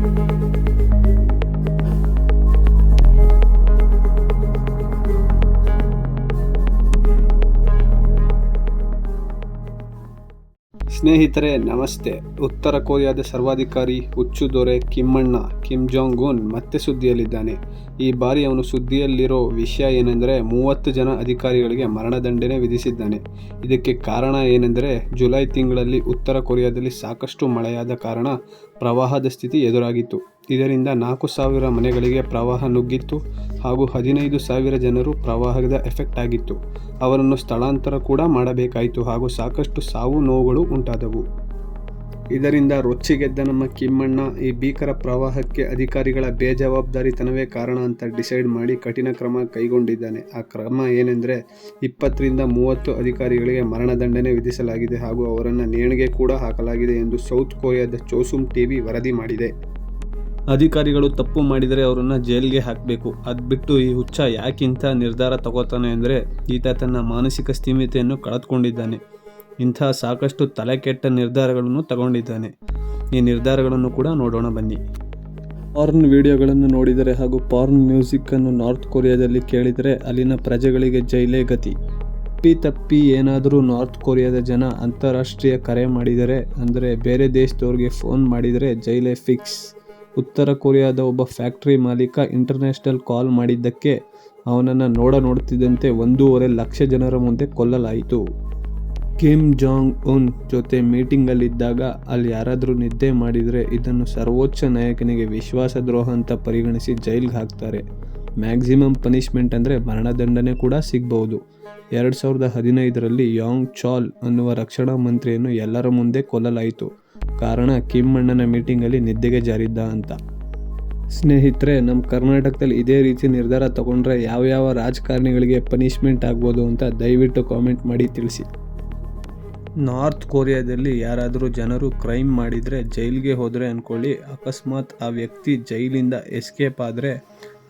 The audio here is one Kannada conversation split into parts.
thank you ಸ್ನೇಹಿತರೆ, ನಮಸ್ತೆ. ಉತ್ತರ ಕೊರಿಯಾದ ಸರ್ವಾಧಿಕಾರಿ ಹುಚ್ಚು ದೊರೆ ಕಿಮ್ಮಣ್ಣ, ಕಿಮ್ ಜಾಂಗ್ ಉನ್ ಮತ್ತೆ ಸುದ್ದಿಯಲ್ಲಿದ್ದಾನೆ. ಈ ಬಾರಿ ಅವನು ಸುದ್ದಿಯಲ್ಲಿರೋ ವಿಷಯ ಏನೆಂದರೆ, ಮೂವತ್ತು ಜನ ಅಧಿಕಾರಿಗಳಿಗೆ ಮರಣದಂಡನೆ ವಿಧಿಸಿದ್ದಾನೆ. ಇದಕ್ಕೆ ಕಾರಣ ಏನೆಂದರೆ, ಜುಲೈ ತಿಂಗಳಲ್ಲಿ ಉತ್ತರ ಕೊರಿಯಾದಲ್ಲಿ ಸಾಕಷ್ಟು ಮಳೆಯಾದ ಕಾರಣ ಪ್ರವಾಹದ ಸ್ಥಿತಿ ಎದುರಾಗಿತ್ತು. ಇದರಿಂದ ನಾಲ್ಕು ಸಾವಿರ ಮನೆಗಳಿಗೆ ಪ್ರವಾಹ ನುಗ್ಗಿತ್ತು ಹಾಗೂ ಹದಿನೈದು ಸಾವಿರ ಜನರು ಪ್ರವಾಹದ ಎಫೆಕ್ಟ್ ಆಗಿತ್ತು. ಅವರನ್ನು ಸ್ಥಳಾಂತರ ಕೂಡ ಮಾಡಬೇಕಾಯಿತು ಹಾಗೂ ಸಾಕಷ್ಟು ಸಾವು ನೋವುಗಳು ಉಂಟಾದವು. ಇದರಿಂದ ರೊಚ್ಚಿಗೆದ್ದ ನಮ್ಮ ಕಿಮ್ಮಣ್ಣ ಈ ಭೀಕರ ಪ್ರವಾಹಕ್ಕೆ ಅಧಿಕಾರಿಗಳ ಬೇಜವಾಬ್ದಾರಿತನವೇ ಕಾರಣ ಅಂತ ಡಿಸೈಡ್ ಮಾಡಿ ಕಠಿಣ ಕ್ರಮ ಕೈಗೊಂಡಿದ್ದಾನೆ. ಆ ಕ್ರಮ ಏನೆಂದರೆ ಇಪ್ಪತ್ತರಿಂದ ಮೂವತ್ತು ಅಧಿಕಾರಿಗಳಿಗೆ ಮರಣದಂಡನೆ ವಿಧಿಸಲಾಗಿದೆ ಹಾಗೂ ಅವರನ್ನು ನೇಣಿಗೆ ಕೂಡ ಹಾಕಲಾಗಿದೆ ಎಂದು ಸೌತ್ ಕೊರಿಯಾದ ಚೋಸುಮ್ ಟಿವಿ ವರದಿ ಮಾಡಿದೆ. ಅಧಿಕಾರಿಗಳು ತಪ್ಪು ಮಾಡಿದರೆ ಅವರನ್ನು ಜೈಲಿಗೆ ಹಾಕಬೇಕು. ಅದು ಬಿಟ್ಟು ಈ ಹುಚ್ಚ ಯಾಕಿಂತ ನಿರ್ಧಾರ ತಗೋತಾನೆ ಅಂದರೆ ಈತ ತನ್ನ ಮಾನಸಿಕ ಸ್ಥಿಮಿತೆಯನ್ನು ಕಳೆದುಕೊಂಡಿದ್ದಾನೆ. ಇಂಥ ಸಾಕಷ್ಟು ತಲೆ ಕೆಟ್ಟ ನಿರ್ಧಾರಗಳನ್ನು ತಗೊಂಡಿದ್ದಾನೆ. ಈ ನಿರ್ಧಾರಗಳನ್ನು ಕೂಡ ನೋಡೋಣ ಬನ್ನಿ. ಪಾರ್ನ್ ವಿಡಿಯೋಗಳನ್ನು ನೋಡಿದರೆ ಹಾಗೂ ಪಾರ್ನ್ ಮ್ಯೂಸಿಕ್ಕನ್ನು ನಾರ್ತ್ ಕೊರಿಯಾದಲ್ಲಿ ಕೇಳಿದರೆ ಅಲ್ಲಿನ ಪ್ರಜೆಗಳಿಗೆ ಜೈಲೇ ಗತಿ. ತಪ್ಪಿ ತಪ್ಪಿ ಏನಾದರೂ ನಾರ್ತ್ ಕೊರಿಯಾದ ಜನ ಅಂತಾರಾಷ್ಟ್ರೀಯ ಕರೆ ಮಾಡಿದರೆ ಅಂದರೆ ಬೇರೆ ದೇಶದವ್ರಿಗೆ ಫೋನ್ ಮಾಡಿದರೆ ಜೈಲೇ ಫಿಕ್ಸ್. ಉತ್ತರ ಕೊರಿಯಾದ ಒಬ್ಬ ಫ್ಯಾಕ್ಟರಿ ಮಾಲೀಕ ಇಂಟರ್ನ್ಯಾಷನಲ್ ಕಾಲ್ ಮಾಡಿದ್ದಕ್ಕೆ ಅವನನ್ನು ನೋಡ ನೋಡುತ್ತಿದ್ದಂತೆ ಒಂದೂವರೆ ಲಕ್ಷ ಜನರ ಮುಂದೆ ಕೊಲ್ಲಲಾಯಿತು. ಕಿಮ್ ಜಾಂಗ್ ಉನ್ ಜೊತೆ ಮೀಟಿಂಗಲ್ಲಿದ್ದಾಗ ಅಲ್ಲಿ ಯಾರಾದರೂ ನಿದ್ದೆ ಮಾಡಿದರೆ ಇದನ್ನು ಸರ್ವೋಚ್ಚ ನಾಯಕನಿಗೆ ವಿಶ್ವಾಸದ್ರೋಹ ಅಂತ ಪರಿಗಣಿಸಿ ಜೈಲ್ಗೆ ಹಾಕ್ತಾರೆ. ಮ್ಯಾಕ್ಸಿಮಮ್ ಪನಿಷ್ಮೆಂಟ್ ಅಂದರೆ ಮರಣದಂಡನೆ ಕೂಡ ಸಿಗ್ಬೋದು ಎರಡು ಸಾವಿರದ ಹದಿನೈದರಲ್ಲಿ ಯಾಂಗ್ ಚಾಲ್ ಅನ್ನುವ ರಕ್ಷಣಾ ಮಂತ್ರಿಯನ್ನು ಎಲ್ಲರ ಮುಂದೆ ಕೊಲ್ಲಲಾಯಿತು. ಕಾರಣ ಕಿಮ್ಮಣ್ಣನ ಮೀಟಿಂಗಲ್ಲಿ ನಿದ್ದೆಗೆ ಜಾರಿದ್ದ ಅಂತ. ಸ್ನೇಹಿತರೆ ನಮ್ಮ ಕರ್ನಾಟಕದಲ್ಲಿ ಇದೇ ರೀತಿ ನಿರ್ಧಾರ ತಗೊಂಡ್ರೆ ಯಾವ ರಾಜಕಾರಣಿಗಳಿಗೆ ಪನಿಷ್ಮೆಂಟ್ ಆಗ್ಬೋದು ಅಂತ ದಯವಿಟ್ಟು ಕಾಮೆಂಟ್ ಮಾಡಿ ತಿಳಿಸಿ. ನಾರ್ತ್ ಕೊರಿಯಾದಲ್ಲಿ ಯಾರಾದರೂ ಜನರು ಕ್ರೈಮ್ ಮಾಡಿದರೆ ಜೈಲಿಗೆ ಹೋದರೆ ಅಂದ್ಕೊಳ್ಳಿ ಅಕಸ್ಮಾತ್ ಆ ವ್ಯಕ್ತಿ ಜೈಲಿಂದ ಎಸ್ಕೇಪ್ ಆದರೆ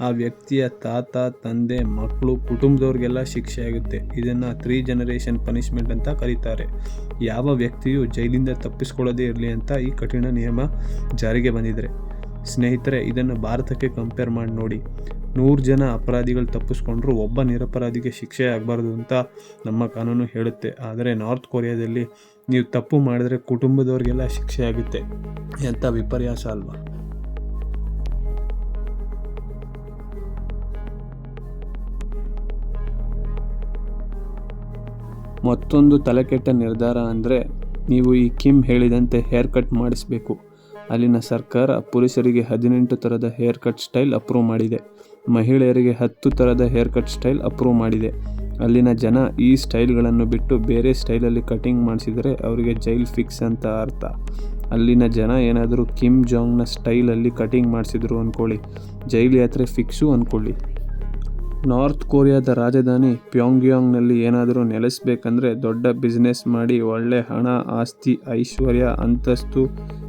ಆ ವ್ಯಕ್ತಿಯ ತಾತ, ತಂದೆ ಮಕ್ಕಳು ಕುಟುಂಬದವ್ರಿಗೆಲ್ಲ ಶಿಕ್ಷೆ ಆಗುತ್ತೆ. ಇದನ್ನು ತ್ರೀ ಜನರೇಷನ್ ಪನಿಷ್ಮೆಂಟ್ ಅಂತ ಕರೀತಾರೆ. ಯಾವ ವ್ಯಕ್ತಿಯು ಜೈಲಿಂದ ತಪ್ಪಿಸ್ಕೊಳ್ಳೋದೇ ಇರಲಿ ಅಂತ ಈ ಕಠಿಣ ನಿಯಮ ಜಾರಿಗೆ ಬಂದಿದೆ ಸ್ನೇಹಿತರೆ, ಇದನ್ನು ಭಾರತಕ್ಕೆ ಕಂಪೇರ್ ಮಾಡಿ ನೋಡಿ. ನೂರು ಜನ ಅಪರಾಧಿಗಳು ತಪ್ಪಿಸ್ಕೊಂಡ್ರು ಒಬ್ಬ ನಿರಪರಾಧಿಗೆ ಶಿಕ್ಷೆ ಆಗಬಾರ್ದು ಅಂತ ನಮ್ಮ ಕಾನೂನು ಹೇಳುತ್ತೆ. ಆದರೆ ನಾರ್ತ್ ಕೊರಿಯಾದಲ್ಲಿ ನೀವು ತಪ್ಪು ಮಾಡಿದ್ರೆ ಕುಟುಂಬದವ್ರಿಗೆಲ್ಲ ಶಿಕ್ಷೆ ಆಗುತ್ತೆ. ಎಂಥ ವಿಪರ್ಯಾಸ ಅಲ್ವಾ? ಮತ್ತೊಂದು ತಲೆಕೆಟ್ಟ ನಿರ್ಧಾರ ಅಂದರೆ ನೀವು ಈ ಕಿಮ್ ಹೇಳಿದಂತೆ ಹೇರ್ ಕಟ್ ಮಾಡಿಸಬೇಕು. ಅಲ್ಲಿನ ಸರ್ಕಾರ ಪುರುಷರಿಗೆ ಹದಿನೆಂಟು ಥರದ ಹೇರ್ ಕಟ್ ಸ್ಟೈಲ್ ಅಪ್ರೂವ್ ಮಾಡಿದೆ. ಮಹಿಳೆಯರಿಗೆ ಹತ್ತು ಥರದ ಹೇರ್ ಕಟ್ ಸ್ಟೈಲ್ ಅಪ್ರೂವ್ ಮಾಡಿದೆ. ಅಲ್ಲಿನ ಜನ ಈ ಸ್ಟೈಲ್ಗಳನ್ನು ಬಿಟ್ಟು ಬೇರೆ ಸ್ಟೈಲಲ್ಲಿ ಕಟಿಂಗ್ ಮಾಡಿಸಿದರೆ ಅವರಿಗೆ ಜೈಲ್ ಫಿಕ್ಸ್ ಅಂತ ಅರ್ಥ. ಅಲ್ಲಿನ ಜನ ಏನಾದರೂ ಕಿಮ್ ಜಾಂಗ್ನ ಸ್ಟೈಲಲ್ಲಿ ಕಟಿಂಗ್ ಮಾಡಿಸಿದ್ರು ಅಂದ್ಕೊಳ್ಳಿ ಜೈಲ್ ಯಾತ್ರೆ ಫಿಕ್ಸು ಅಂದ್ಕೊಳ್ಳಿ ನಾರ್ತ್ ಕೊರಿಯಾದ ರಾಜಧಾನಿ ಪ್ಯೋಂಗ್ಯಾಂಗ್ನಲ್ಲಿ ಏನಾದರೂ ನೆಲೆಸಬೇಕಂದ್ರೆ ದೊಡ್ಡ ಬಿಸ್ನೆಸ್ ಮಾಡಿ ಒಳ್ಳೆ ಹಣ, ಆಸ್ತಿ, ಐಶ್ವರ್ಯ ಅಂತಸ್ತು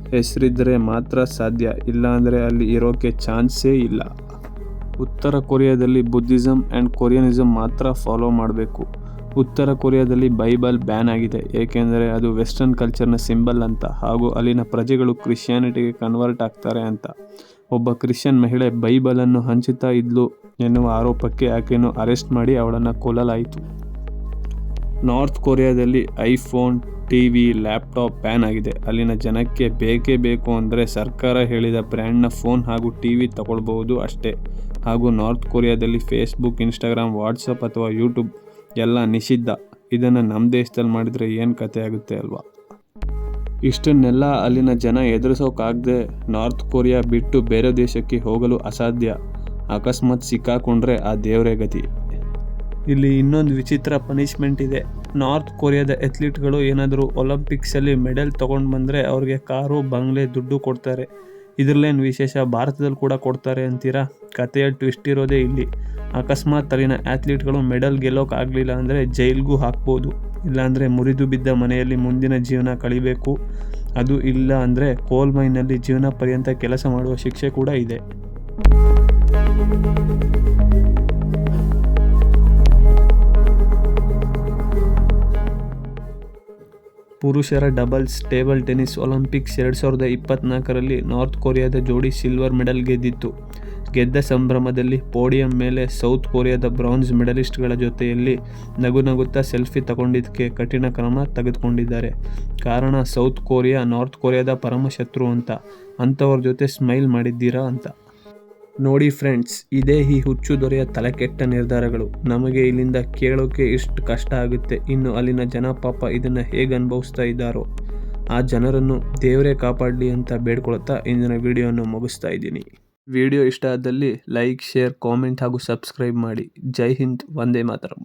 ಹೆಸರಿದ್ದರೆ ಮಾತ್ರ ಸಾಧ್ಯ. ಇಲ್ಲಾಂದರೆ ಅಲ್ಲಿ ಇರೋಕ್ಕೆ ಚಾನ್ಸೇ ಇಲ್ಲ. ಉತ್ತರ ಕೊರಿಯಾದಲ್ಲಿ ಬುದ್ಧಿಸಮ್ ಆ್ಯಂಡ್ ಕೊರಿಯನಿಸಮ್ ಮಾತ್ರ ಫಾಲೋ ಮಾಡಬೇಕು. ಉತ್ತರ ಕೊರಿಯಾದಲ್ಲಿ ಬೈಬಲ್ ಬ್ಯಾನ್ ಆಗಿದೆ. ಏಕೆಂದರೆ ಅದು ವೆಸ್ಟರ್ನ್ ಕಲ್ಚರ್ನ ಸಿಂಬಲ್ ಅಂತ ಹಾಗೂ ಅಲ್ಲಿನ ಪ್ರಜೆಗಳು ಕ್ರಿಶ್ಚಿಯಾನಿಟಿಗೆ ಕನ್ವರ್ಟ್ ಆಗ್ತಾರೆ ಅಂತ. ಒಬ್ಬ ಕ್ರಿಶ್ಚಿಯನ್ ಮಹಿಳೆ ಬೈಬಲನ್ನು ಹಂಚುತ್ತಾ ಇದ್ಲು ಎನ್ನುವ ಆರೋಪಕ್ಕೆ ಆಕೆಯನ್ನು ಅರೆಸ್ಟ್ ಮಾಡಿ ಅವಳನ್ನು ಕೊಲ್ಲಲಾಯಿತು. North ಕೊರಿಯಾದಲ್ಲಿ iPhone T V laptop ban ಆಗಿದೆ. ಅಲ್ಲಿನ ಜನಕ್ಕೆ ಬೇಕೇ ಬೇಕು ಅಂದರೆ ಸರ್ಕಾರ ಹೇಳಿದ ಬ್ರ್ಯಾಂಡ್ನ ಫೋನ್ ಹಾಗೂ ಟಿ ವಿ ತಗೊಳ್ಬಹುದು ಅಷ್ಟೇ. ಹಾಗೂ ನಾರ್ತ್ ಕೊರಿಯಾದಲ್ಲಿ ಫೇಸ್ಬುಕ್, ಇನ್ಸ್ಟಾಗ್ರಾಮ್, ವಾಟ್ಸಪ್ ಅಥವಾ ಯೂಟ್ಯೂಬ್ ಎಲ್ಲ ನಿಷಿದ್ಧ. ಇದನ್ನು ನಮ್ಮ ದೇಶದಲ್ಲಿ ಮಾಡಿದರೆ ಏನು ಕತೆ ಆಗುತ್ತೆ ಅಲ್ವಾ? ಇಷ್ಟನ್ನೆಲ್ಲ ಅಲ್ಲಿನ ಜನ ಎದುರಿಸೋಕ್ಕಾಗದೆ ನಾರ್ತ್ ಕೊರಿಯಾ ಬಿಟ್ಟು ಬೇರೆ ದೇಶಕ್ಕೆ ಹೋಗಲು ಅಸಾಧ್ಯ. ಅಕಸ್ಮಾತ್ ಸಿಕ್ಕಾಕೊಂಡ್ರೆ ಆ ದೇವರೇ ಗತಿ. ಇಲ್ಲಿ ಇನ್ನೊಂದು ವಿಚಿತ್ರ ಪನಿಷ್ಮೆಂಟ್ ಇದೆ. ನಾರ್ತ್ ಕೊರಿಯಾದ ಅಥ್ಲೀಟ್ಗಳು ಏನಾದರೂ ಒಲಿಂಪಿಕ್ಸಲ್ಲಿ ಮೆಡಲ್ ತೊಗೊಂಡು ಬಂದರೆ ಅವ್ರಿಗೆ ಕಾರು, ಬಂಗ್ಲೆ ದುಡ್ಡು ಕೊಡ್ತಾರೆ. ಇದರಲ್ಲೇನು ವಿಶೇಷ? ಭಾರತದಲ್ಲಿ ಕೂಡ ಕೊಡ್ತಾರೆ ಅಂತೀರಾ? ಕಥೆಯ ಟ್ವಿಸ್ಟ್ ಇರೋದೇ ಇಲ್ಲಿ. ಅಕಸ್ಮಾತ್ ಅಲ್ಲಿನ ಅಥ್ಲೀಟ್ಗಳು ಮೆಡಲ್ ಗೆಲ್ಲೋಕ್ಕಾಗಲಿಲ್ಲ ಅಂದರೆ ಜೈಲ್ಗೂ ಹಾಕ್ಬೋದು. ಇಲ್ಲಾಂದರೆ ಮುರಿದು ಬಿದ್ದ ಮನೆಯಲ್ಲಿ ಮುಂದಿನ ಜೀವನ ಕಳಿಬೇಕು. ಅದು ಇಲ್ಲ ಅಂದರೆ ಕೋಲ್ ಮೈನಲ್ಲಿ ಜೀವನ ಪರ್ಯಂತ ಕೆಲಸ ಮಾಡುವ ಶಿಕ್ಷೆ ಕೂಡ ಇದೆ. ಪುರುಷರ ಡಬಲ್ಸ್, ಟೇಬಲ್ ಟೆನಿಸ್, ಒಲಿಂಪಿಕ್ಸ್ ಎರಡು ಸಾವಿರದ ಇಪ್ಪತ್ನಾಲ್ಕರಲ್ಲಿ ನಾರ್ತ್ ಕೊರಿಯಾದ ಜೋಡಿ ಸಿಲ್ವರ್ ಮೆಡಲ್ ಗೆದ್ದಿತ್ತು. ಗೆದ್ದ ಸಂಭ್ರಮದಲ್ಲಿ ಪೋಡಿಯಂ ಮೇಲೆ ಸೌತ್ ಕೊರಿಯಾದ ಬ್ರಾನ್ಸ್ ಮೆಡಲಿಸ್ಟ್ಗಳ ಜೊತೆಯಲ್ಲಿ ನಗು ನಗುತ್ತಾ ಸೆಲ್ಫಿ ತಗೊಂಡಿದ್ದಕ್ಕೆ ಕಠಿಣ ಕ್ರಮ ತೆಗೆದುಕೊಂಡಿದ್ದಾರೆ. ಕಾರಣ ಸೌತ್ ಕೊರಿಯಾ, ನಾರ್ತ್ ಕೊರಿಯಾದ ಪರಮ ಶತ್ರು ಅಂತ. ಅಂಥವ್ರ ಜೊತೆ ಸ್ಮೈಲ್ ಮಾಡಿದ್ದೀರಾ ಅಂತ. ನೋಡಿ ಫ್ರೆಂಡ್ಸ್, ಇದೇ ಈ ಹುಚ್ಚು ದೊರೆಯ ತಲೆಕೆಟ್ಟ ನಿರ್ಧಾರಗಳು. ನಮಗೆ ಇಲ್ಲಿಂದ ಕೇಳೋಕೆ ಇಷ್ಟು ಕಷ್ಟ ಆಗುತ್ತೆ. ಇನ್ನು ಅಲ್ಲಿನ ಜನ ಪಾಪ ಇದನ್ನು ಹೇಗೆ ಅನುಭವಿಸ್ತಾ ಇದ್ದಾರೋ. ಆ ಜನರನ್ನು ದೇವರೇ ಕಾಪಾಡಲಿ ಅಂತ ಬೇಡ್ಕೊಳ್ತಾ ಇಂದಿನ ವಿಡಿಯೋವನ್ನು ಮುಗಿಸ್ತಾ ಇದ್ದೀನಿ. ವಿಡಿಯೋ ಇಷ್ಟ ಆದಲ್ಲಿ ಲೈಕ್ ಶೇರ್ ಕಾಮೆಂಟ್ ಹಾಗೂ ಸಬ್ಸ್ಕ್ರೈಬ್ ಮಾಡಿ. ಜೈ ಹಿಂದ್ ವಂದೇ ಮಾತರಂ.